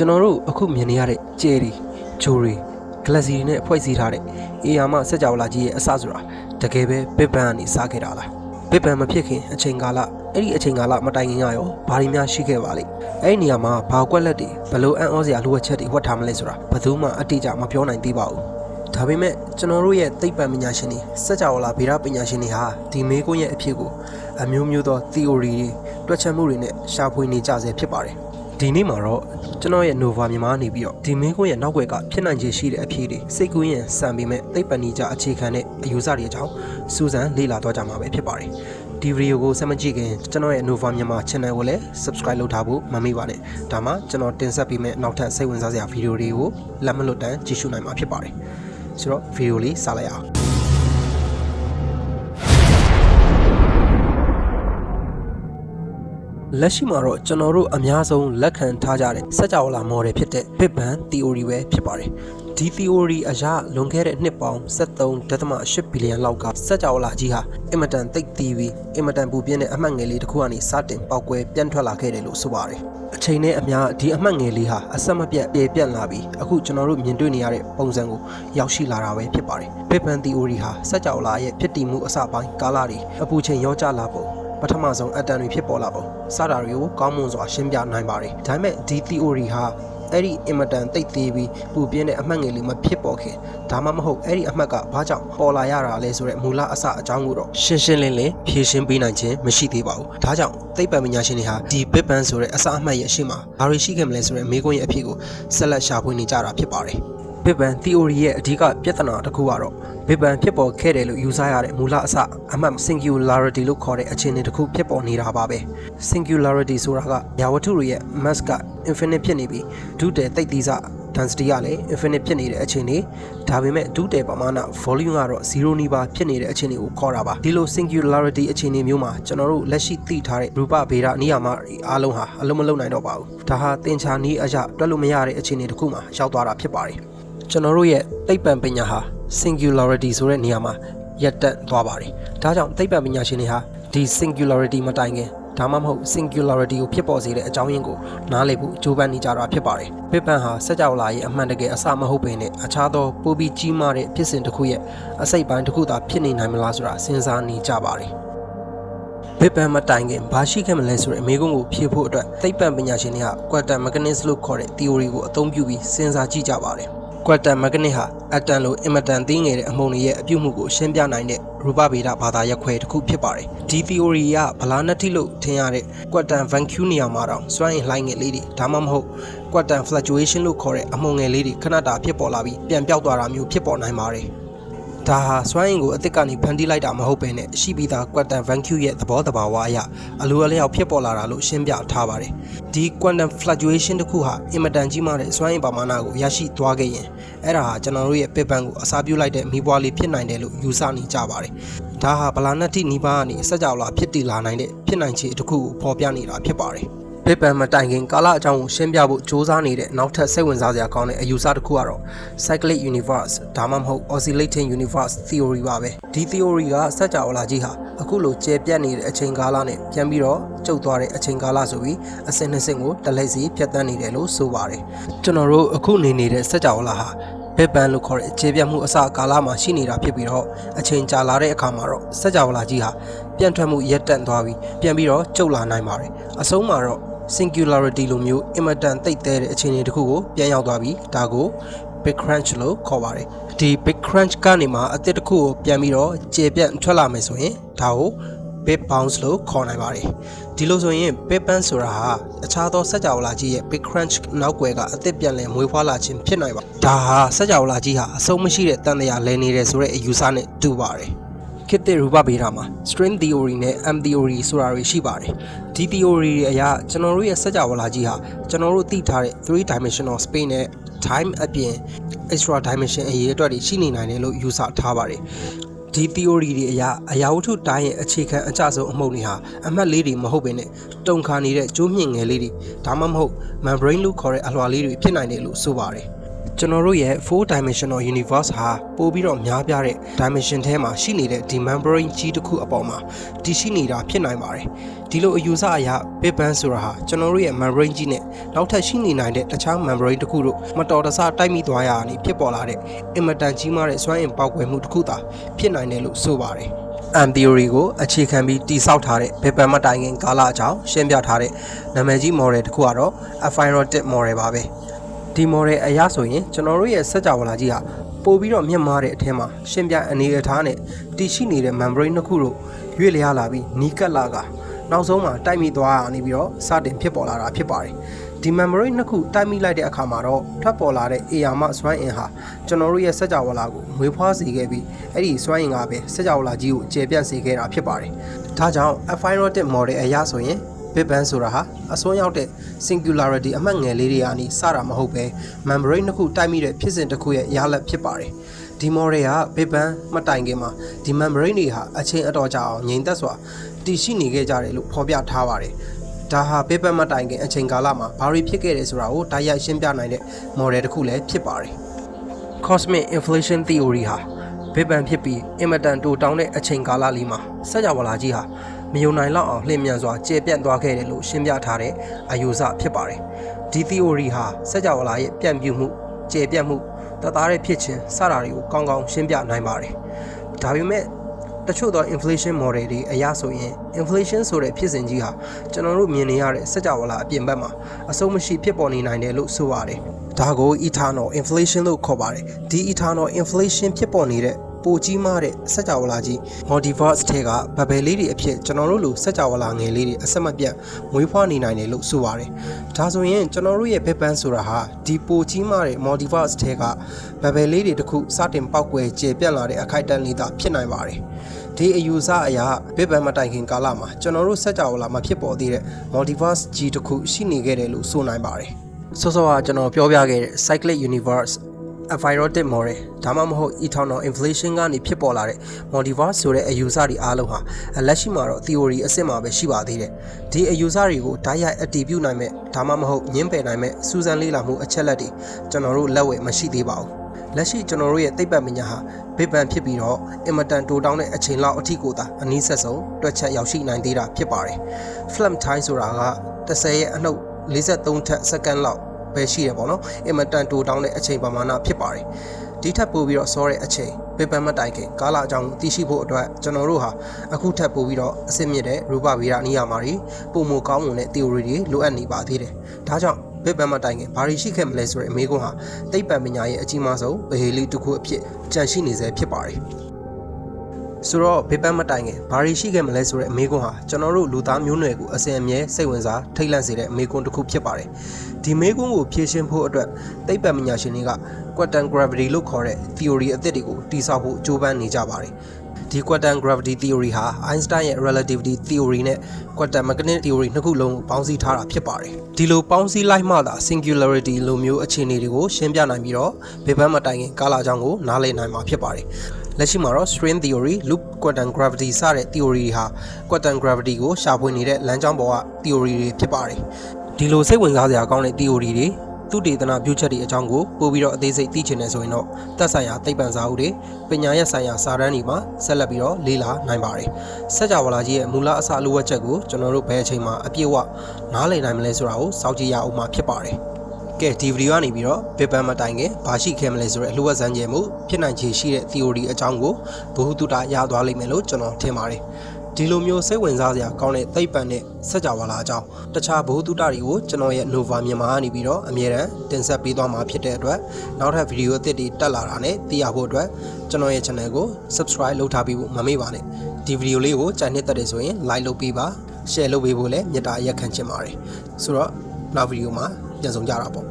ကျွန်တော်တို့အခုမြင်နေရတဲ့ကျဲရီဂျိုရီဂလက်စီတွေနဲ့ဖွဲ့စည်းထားတဲ့အေယာမစက်ကြောလာကြီးရဲ့အစဆိုတာတကယ်ပဲပစ်ပန်းကနေစခဲ့တာလားပစ်ပန်းမဖြစ်ခင်အချိန်ကာလအဲ့ဒီအချိန်ကာလမတိုင်ခင်ကရောဘာတွေများရှိခဲ့ပါလိမ့်အဲ့ဒီနေရာမှာဘာကွက်လက်တွေဘလို့အံ့ဩစရာလိုအပ်ချက်တွေဝတ်ထားမလဲဆိုတာဘယ်သူမှအတိအကျမပြောနိုင်သေးပါဘူးဒါပေမဲ့ကျွန်တော်တို့ရဲ့သိပ္ပံပညာရှင်တွေစက်ကြောလာဗေဒပညာရှင်တွေဟာဒီမေးခွန်းရဲ့အဖြစ်ကိုအမျိုးမျိုးသော theory တွေတွက်ချက်မှုတွေနဲ့ရှာဖွေနေကြဆဲဖြစ်ပါတယ်ဒီနေ့မှာတော့ ကျွန်တော်ရဲ့ Nova မြန်မာနေပြီးတော့ဒီမင်းကွန်းရဲ့နောက်ွယ်ကဖြစ်နိုင်ခြေရှိတဲ့အဖြစ်တွေစိတ်ကူးရင်စံပေမဲ့သိပ္ပံနိကြအခြေခံတဲ့အယူဆတွေအကြောင်းစူးစမ်းလေ့လာတော့ကြမှာပဲဖြစ်ပါတယ်ဒီဗီဒီယိုကိုဆက်မကြည့်ခင်ကျွန်တော်ရဲ့ Nova မြန်မာ channel ကိုလည်း subscribe လုပ်ထားဖို့မမေ့ပါနဲ့ဒါမှကျွန်တော်တင်ဆက်ပေးမယ့်နောက်ထပ်စိတ်ဝင်စားစရာဗီဒီယိုတွေကိုလက်မလွတ်တမ်းကြည့်ရှုနိုင်မှာဖြစ်ပါတယ်ဆိုတော့ဗီဒီယိုလေးစလိုက်အောင် လက်ရှိမှာတော့ကျွန်တော်တို့အများဆုံးလက်ခံထားကြတဲ့စက်ကြောလာ model ဖြစ်တဲ့ Big Bang theory ပဲဖြစ်ပါတယ်ဒီ theory အရလွန်ခဲ့တဲ့နှစ်ပေါင်း73.8ဘီလီယံလောက်ကစက်ကြောလာကြီးဟာအင်မတန်သိပ်သီးပြီးအင်မတန်ပူပြင်းတဲ့အမှတ်ငယ်လေးတစ်ခုကနေစတင်ပေါက်ကွဲပြန့်ထွက်လာခဲ့တယ်လို့ဆိုပါတယ်အချိန်နဲ့အများဒီအမှတ်ငယ်လေးဟာအဆက်မပြတ်ပြေပြန့်လာပြီးအခုကျွန်တော်တို့မြင်တွေ့နေရတဲ့ပုံစံကိုရောက်ရှိလာတာပဲဖြစ်ပါတယ် Big Bang theory ဟာစက်ကြောလာရဲ့ဖြစ်တည်မှုအစပိုင်းကာလတွေအပူချိန်ရောကျလာပုံ ပထမဆုံးအတန်တွေဖြစ်ပေါ်လာပုံစတာတွေကိုကောင်းမွန်စွာရှင်းပြနိုင်ပါတယ်ဒါပေမဲ့ဒီ theory ဟာအဲ့ဒီအင်မတန်တိတ်သေးပြီးပူပြင်းတဲ့အမှတ်ငယ်လေးမဖြစ်ပေါ်ခင်ဒါမှမဟုတ်အဲ့ဒီအမှတ်ကဘာကြောင့်ပေါ်လာရတာလဲဆိုတဲ့မူလအစအကြောင်းကိုတော့ရှင်းရှင်းလင်းလင်းဖြေရှင်းပေးနိုင်ခြင်းမရှိသေးပါဘူးဒါကြောင့်သိပ္ပံပညာရှင်တွေဟာဒီ Big Bang ဆိုတဲ့အစအမှတ်ရဲ့အရှိမဘာတွေရှိခဲ့မလဲဆိုတဲ့မေးခွန်းရဲ့အဖြစ်ကိုဆက်လက်ရှာဖွေနေကြတာဖြစ်ပါတယ် Big Bang theory ရဲ့အဓိကပြဿနာတစ်ခုကတော့ Big Bang ဖြစ်ပေါ်ခဲ့တယ်လို့ယူဆရတဲ့မူလအစအမှတ် singularity လို့ခေါ်တဲ့အခြေအနေတစ်ခုဖြစ်ပေါ်နေတာပါပဲ singularity ဆိုတာကညာဝတ္ထုတွေရဲ့ mass က infinite ဖြစ်နေပြီးဒုတည်သိပ်သီးစ density ကလည်း infinite ဖြစ်နေတဲ့အခြေအနေဒါပေမဲ့ဒုတည်ပမာဏ volume ကတော့0နီးပါးဖြစ်နေတဲ့အခြေအနေကိုခေါ်တာပါဒီလို singularity အခြေအနေမျိုးမှာကျွန်တော်တို့လက်ရှိသိထားတဲ့ရူပဗေဒနိယာမတွေအားလုံးဟာအလုံးမလုံးနိုင်တော့ပါဘူးဒါဟာသင်္ချာနည်းအရတွက်လို့မရတဲ့အခြေအနေတစ်ခုမှာရောက်သွားတာဖြစ်ပါတယ် ကျွန်တော်တို့ရဲ့သိပ္ပံပညာဟာ singularity ဆိုတဲ့နေရာမှာရပ်တန့်သွားပါတယ်။ဒါကြောင့်သိပ္ပံပညာရှင်တွေဟာဒီ singularity မတိုင်ခင်ဒါမှမဟုတ် singularity ကိုဖြစ်ပေါ်စေတဲ့အကြောင်းရင်းကိုနားလည်ဖို့ကြိုးပမ်းနေကြတာဖြစ်ပါတယ်။ Big Bang ဟာစကြဝဠာရဲ့အမှန်တကယ်အစမဟုတ်ပင်နဲ့အခြားသောပိုပြီးကြီးမားတဲ့ဖြစ်စဉ်တစ်ခုရဲ့အစိတ်ပိုင်းတစ်ခုသာဖြစ်နေနိုင်မလားဆိုတာစဉ်းစားနေကြပါတယ်။ Big Bang မတိုင်ခင်ဘာရှိခဲ့မလဲဆိုတဲ့အမေးခွန်းကိုဖြေဖို့အတွက်သိပ္ပံပညာရှင်တွေက quantum mechanics လို့ခေါ်တဲ့ theory ကိုအသုံးပြုပြီးစဉ်းစားကြည့်ကြပါတယ်။ quantum mechanics ဟာအတန်လိုအင်မတန်သေးငယ်တဲ့အမှုန်တွေရဲ့အပြုတ်မှုကိုရှင်းပြနိုင်တဲ့ရူပဗေဒဘာသာရပ်ခွဲတစ်ခုဖြစ်ပါတယ်။ဒီ theory ကဗလာနက်တိလို့ထင်ရတဲ့ quantum vacuum နေရာမှာတော့စွမ်းအင်လှိုင်းငယ်လေးတွေဒါမှမဟုတ် quantum fluctuation လို့ခေါ်တဲ့အမှုန်ငယ်လေးတွေခဏတာဖြစ်ပေါ်လာပြီးပြန်ပြောက်သွားတာမျိုးဖြစ်ပေါ်နိုင်ပါတယ်။ ဒါဟာစွမ်းအင်ကိုအစ်စ်ကနေဖန်တီးလိုက်တာမဟုတ်ဘဲနဲ့ရှိပြီးသား quantum vacuum ရဲ့သဘောတဘာဝအရအလိုအလျောက်ဖြစ်ပေါ်လာတာလို့ရှင်းပြထားပါတယ်။ဒီ quantum fluctuation တစ်ခုဟာအင်မတန်ကြီးမားတဲ့စွမ်းအင်ပမာဏကိုရရှိသွားခဲ့ရင်အဲ့ဒါဟာကျွန်တော်တို့ရဲ့ Big Bang ကိုအစာပြုလိုက်တဲ့မီးပွားလေးဖြစ်နိုင်တယ်လို့ယူဆနေကြပါတယ်။ဒါဟာဗလာနက်တိနီးပါးကနေစက်ကြောလာဖြစ်တည်လာနိုင်တဲ့ဖြစ်နိုင်ခြေတစ်ခုကိုဖော်ပြနေတာဖြစ်ပါတယ်။ Big Bang မတိုင်ခင်ကာလအကြောင်းကိုရှင်းပြဖို့စ조사နေတဲ့နောက်ထပ်စိတ်ဝင်စားစရာကောင်းတဲ့အယူဆတစ်ခုကတော့ cyclic universe ဒါမှမဟုတ် oscillating universe theory ပါပဲဒီ theory ကစัจ java လာကြီးဟာအခုလိုကျဲပြတ်နေတဲ့အချိန်ကာလနဲ့ပြန်ပြီးတော့ကျုပ်သွားတဲ့အချိန်ကာလဆိုပြီးအစင်နှစ်စင်ကိုတလိုက်စီဖြတ်တန်းနေတယ်လို့ဆိုပါတယ်ကျွန်တော်တို့အခုနေနေတဲ့စัจ java လာဟာ Big Bang လို့ခေါ်တဲ့အခြေပြတ်မှုအစကာလမှာရှိနေတာဖြစ်ပြီးတော့အချိန်ကြာလာတဲ့အခါမှာတော့စัจ java လာကြီးဟာပြန့်ထွက်မှုရပ်တန့်သွားပြီးပြန်ပြီးတော့ကျုပ်လာနိုင်ပါတယ်အဆုံးမှာတော့ singularity လိုမျိုးအင်မတန်သိပ်သေးတဲ့အခြေအနေတစ်ခုကိုပြန်ရောက်သွားပြီးဒါကို big crunch လို့ခေါ်ပါတယ်ဒီ big crunch ကနေမှအသစ်တစ်ခုကိုပြန်ပြီးတော့ကျေပြန့်ထွက်လာမယ်ဆိုရင်ဒါကို big bounce လို့ခေါ်နိုင်ပါတယ်ဒီလိုဆိုရင် big bang ဆိုတာဟာအခြားသောစက်ကြောလာကြီးရဲ့ big crunch နောက်ွယ်ကအသစ်ပြန်လည်မွေးဖွားလာခြင်းဖြစ်နိုင်ပါဒါဟာစက်ကြောလာကြီးဟာအဆုံးမရှိတဲ့တန်တရားလဲနေတယ်ဆိုတဲ့အယူဆနဲ့တူပါတယ် ခေတ်သစ်ရူပဗေဒမှာ string theory နဲ့ M theory ဆိုတာတွေရှိပါတယ်။ဒီ theory တွေအရကျွန်တော်တို့ရဲ့စัจ java လာကြီးဟာကျွန်တော်တို့သိထားတဲ့3 dimensional space နဲ့ time အပြင် extra dimension အရေးအတွက်တွေရှိနေနိုင်တယ်လို့ယူဆထားပါတယ်။ဒီ theory တွေအရအရာဝတ္ထုတိုင်းရဲ့အခြေခံအကျဆုံးအမှုန့်တွေဟာအမှတ်လေးတွေမဟုတ်ဘဲနဲ့တုံခါနေတဲ့ကျိုးမြင့်ငယ်လေးတွေဒါမှမဟုတ် membrane လို့ခေါ်တဲ့အလွှာလေးတွေဖြစ်နိုင်တယ်လို့ဆိုပါတယ်။ ကျွန်တော်တို့ရဲ့ four dimensional universe ဟာပိုပြီးတော့များပြားတဲ့ dimension ထဲမှာရှိနေတဲ့ဒီ membrane ကြီးတစ်ခုအပေါ်မှာတည်ရှိနေတာဖြစ်နိုင်ပါတယ်ဒီလိုအယူဆအရ Big Bang ဆိုတာဟာကျွန်တော်တို့ရဲ့ membrane ကြီးနဲ့နောက်ထပ်ရှိနေနိုင်တဲ့တခြား membrane တစ်ခုတို့မတော်တဆတိုက်မိသွားရတာနေဖြစ်ပေါ်လာတဲ့အင်မတန်ကြီးမားတဲ့စွမ်းအင်ပေါက်ကွယ်မှုတစ်ခုသာဖြစ်နိုင်တယ်လို့ဆိုပါတယ် M theory ကိုအခြေခံပြီးတိဆောက်ထားတဲ့ Big Bang မတိုင်ခင်ကာလအကြောင်းရှင်းပြထားတဲ့နာမည်ကြီး model တစ်ခုကတော့ Aphirotic model ပါပဲ ဒီ model အရဆိုရင်ကျွန်တော်တို့ရဲ့စက်ကြဝဠာကြီးဟာပို့ပြီးတော့မြင့်မားတဲ့အထက်မှာရှင်းပြအနေအထားနဲ့တည်ရှိနေတဲ့ membrane တစ်ခုတို့ရွေ့လျားလာပြီးနီးကပ်လာကနောက်ဆုံးမှာတိုက်မိသွားတာနေပြီးတော့စတင်ဖြစ်ပေါ်လာတာဖြစ်ပါတယ်ဒီ membrane နှစ်ခုတိုက်မိလိုက်တဲ့အခါမှာတော့ထွက်ပေါ်လာတဲ့အေယာမစွမ်းအင်ဟာကျွန်တော်တို့ရဲ့စက်ကြဝဠာကိုမွေးဖွားစေခဲ့ပြီးအဲ့ဒီစွမ်းအင်ကပဲစက်ကြဝဠာကြီးကိုကျေပြန့်စေခဲ့တာဖြစ်ပါတယ်ဒါကြောင့် Aphirotic model အရဆိုရင် Big Bang ဆိုတာဟာအစွန်းရောက်တဲ့ singularity အမှတ်ငယ်လေးတွေကနေစတာမဟုတ်ပဲ membrane တစ်ခုတိုက်မိတဲ့ဖြစ်စဉ်တစ်ခုရဲ့ရလဒ်ဖြစ်ပါတယ်ဒီ model က Big Bang မတိုင်ခင်မှာဒီ membrane တွေဟာအချိန်အတော်ကြာအောင်ငြိမ်သက်စွာတည်ရှိနေခဲ့ကြတယ်လို့ဖော်ပြထားပါတယ်ဒါဟာ Big Bang မတိုင်ခင်အချိန်ကာလမှာဘာတွေဖြစ်ခဲ့တယ်ဆိုတာကိုတိုက်ရိုက်ရှင်းပြနိုင်တဲ့ model တစ်ခုလည်းဖြစ်ပါတယ် cosmic inflation theory ဟာ Big Bang ဖြစ်ပြီးအင်မတန်တိုတောင်းတဲ့အချိန်ကာလလေးမှာစက်ကြဝဠာကြီးဟာ မယုံနိုင်လောက်အောင်လှည့်မြန်စွာကျေပြန့်သွားခဲ့တယ်လို့ရှင်းပြထားတဲ့အယူဆဖြစ်ပါတယ်။ဒီ theory ဟာစက်ကြဝဠာရဲ့ပြန့်ပြူမှုကျေပြန့်မှုတသားတဲ့ဖြစ်ခြင်းစတာတွေကိုကောင်းကောင်းရှင်းပြနိုင်ပါတယ်။ဒါပေမဲ့တချို့သော inflation model တွေအရဆိုရင် inflation ဆိုတဲ့ဖြစ်စဉ်ကြီးဟာကျွန်တော်တို့မြင်နေရတဲ့စက်ကြဝဠာအပြင်ဘက်မှာအဆုံးမရှိဖြစ်ပေါ်နေနိုင်တယ်လို့ဆိုပါတယ်။ဒါကို eternal inflation လို့ခေါ်ပါတယ်။ဒီ eternal inflation ဖြစ်ပေါ်နေတဲ့ ပိုကြီးမားတဲ့စက်ကြဝဠာကြီး multiverse ထဲကဘဘယ်လေးတွေအဖြစ်ကျွန်တော်တို့လိုစက်ကြဝဠာငယ်လေးတွေအဆက်မပြတ်မွေးဖွားနေနိုင်တယ်လို့ဆိုပါတယ်။ဒါဆိုရင်ကျွန်တော်တို့ရဲ့ Big Bang ဆိုတာဟာဒီပိုကြီးမားတဲ့ multiverse ထဲကဘဘယ်လေးတွေတခုစတင်ပေါက်ကွယ်ကျေပြန့်လာတဲ့အခိုက်အတန့်လေးသာဖြစ်နိုင်ပါတယ်။ဒီအယူဆအရ Big Bang မတိုင်ခင်ကာလမှာကျွန်တော်တို့စက်ကြဝဠာမှာဖြစ်ပေါ်သေးတဲ့ multiverse ကြီးတစ်ခုရှိနေခဲ့တယ်လို့ဆိုနိုင်ပါတယ်။စောစောကကျွန်တော်ပြောပြခဲ့တဲ့ cyclic universe aphirotic model ဒါမှမဟုတ် eternal inflation ကနေဖြစ်ပေါ်လာတဲ့ multiverse ဆိုတဲ့အယူဆတွေအားလုံးဟာလက်ရှိမှာတော့ theory အစစ်မှာပဲရှိပါသေးတယ်။ဒီအယူဆတွေကိုဓာတ်ရိုက်အတည်ပြုနိုင်မဲ့ဒါမှမဟုတ်ညှင်းပယ်နိုင်မဲ့စူးစမ်းလေ့လာမှုအချက်လက်တွေကျွန်တော်တို့လက်ဝဲမရှိသေးပါဘူး။လက်ရှိကျွန်တော်တို့ရဲ့သိပ္ပံပညာဟာ Big Bang ဖြစ်ပြီးတော့အင်မတန်တိုတောင်းတဲ့အချိန်လောက်အထိကိုသာအနည်းဆက်ဆုံးတွက်ချက်ရောက်ရှိနိုင်သေးတာဖြစ်ပါတယ်။ Flame time ဆိုတာက30ရဲ့အနှုတ်43ထက်စက္ကန့်လောက် ပဲရှိရပေါ့နော်အင်မတန်တိုတောင်းတဲ့အချိန်ပမာဏဖြစ်ပါတယ်ဒီထက်ပိုပြီးတော့စောတဲ့အချိန်ပေပန်မတိုင်ခင်ကာလာအကြောင်းသိရှိဖို့အတွက်ကျွန်တော်တို့ဟာအခုထပ်ပိုပြီးတော့အစစ်မြစ်တဲ့ရူပဗေဒနိယာမာတွေပုံမကောင်းမွန်တဲ့ theory တွေလိုအပ်နေပါသေးတယ်ဒါကြောင့်ဘစ်ပန်မတိုင်ခင်ဘာတွေရှိခဲ့မလဲဆိုတဲ့အမေးခွန်းဟာသိပ္ပံပညာရဲ့အကြီးမားဆုံးဗဟေလိတစ်ခုအဖြစ်ကြန့်ရှိနေစေဖြစ်ပါတယ် ဆိုတော့ဘေးပန်းမတိုင်ခင်ဘာတွေရှိခဲ့မလဲဆိုတဲ့အမေးခွန်းဟာကျွန်တော်တို့လူသားမျိုးနွယ်ကိုအစဉ်အမြဲစိတ်ဝင်စားထိတ်လန့်စေတဲ့အမေးခွန်းတစ်ခုဖြစ်ပါတယ်ဒီမေးခွန်းကိုဖြေရှင်းဖို့အတွက်သိပ္ပံပညာရှင်တွေက quantum gravity လို့ခေါ်တဲ့ theory အသစ်တွေကိုတည်ဆောက်ဖို့ကြိုးပမ်းနေကြပါတယ်ဒီ quantum gravity theory ဟာ Einstein ရဲ့ relativity theory နဲ့ quantum mechanics theory နှစ်ခုလုံးကိုပေါင်းစည်းထားတာဖြစ်ပါတယ်ဒီလိုပေါင်းစည်းလိုက်မှသာ singularity လိုမျိုးအခြေအနေတွေကိုရှင်းပြနိုင်ပြီးတော့ဘေဘန်းမတိုင်ခင်ကာလအကြောင်းကိုနားလည်နိုင်မှာဖြစ်ပါတယ် လက်ရှိမှာတော့ string theory loop quantum gravity စတဲ့ theory တွေဟာ quantum gravity ကိုရှာဖွေနေတဲ့လမ်းကြောင်းပေါ်က theory တွေဖြစ်ပါတယ်ဒီလိုစိတ်ဝင်စားစရာကောင်းတဲ့ theory တွေသူတေသနာပြုချက်တွေအကြောင်းကိုပို့ပြီးတော့အသေးစိတ်သိချင်နေဆိုရင်တော့သက်ဆိုင်ရာသိပ္ပံစာအုပ်တွေပညာရပ်ဆိုင်ရာစာတမ်းတွေမှာဆက်လက်ပြီးတော့လေ့လာနိုင်ပါတယ်။စัจ java လာကြီးရဲ့မူလအစအလိုအပ်ချက်ကိုကျွန်တော်တို့ဘယ်အချိန်မှာအပြည့်အဝနားလည်နိုင်မလဲဆိုတာကိုစောင့်ကြည့်ရအောင်မှာဖြစ်ပါတယ်။ ကဲဒီဗီဒီယိုကနေပြီးတော့ပေပန်မတိုင်ခင်ဘာရှိခဲ့မလဲဆိုတဲ့အလိုအပ်စမ်းကြမှုဖြစ်နိုင်ခြေရှိတဲ့ theory အကြောင်းကိုဘ ഹു တုတရသွားလိမ့်မယ်လို့ကျွန်တော်ထင်ပါတယ်။ဒီလိုမျိုးစိတ်ဝင်စားစရာကောင်းတဲ့သိပ္ပံနဲ့စัจ java လာအကြောင်းတခြားဘ ഹു တုတတွေကိုကျွန်တော်ရဲ့ Nova မြန်မာကနေပြီးတော့အမြဲတမ်းတင်ဆက်ပေးသွားမှာဖြစ်တဲ့အတွက်နောက်ထပ်ဗီဒီယိုအသစ်တွေတက်လာတာနဲ့သိရဖို့အတွက်ကျွန်တော်ရဲ့ channel ကို subscribe လုပ်ထားပြီးဖို့မမေ့ပါနဲ့ဒီဗီဒီယိုလေးကိုကြိုက်နှစ်သက်တယ်ဆိုရင် like လုပ်ပေးပါ share လုပ်ပေးဖို့လည်းမေတ္တာရက်ခံချင်ပါတယ်ဆိုတော့နောက်ဗီဒီယိုမှာ ပြန်ဆောင်ကြတာပေါ့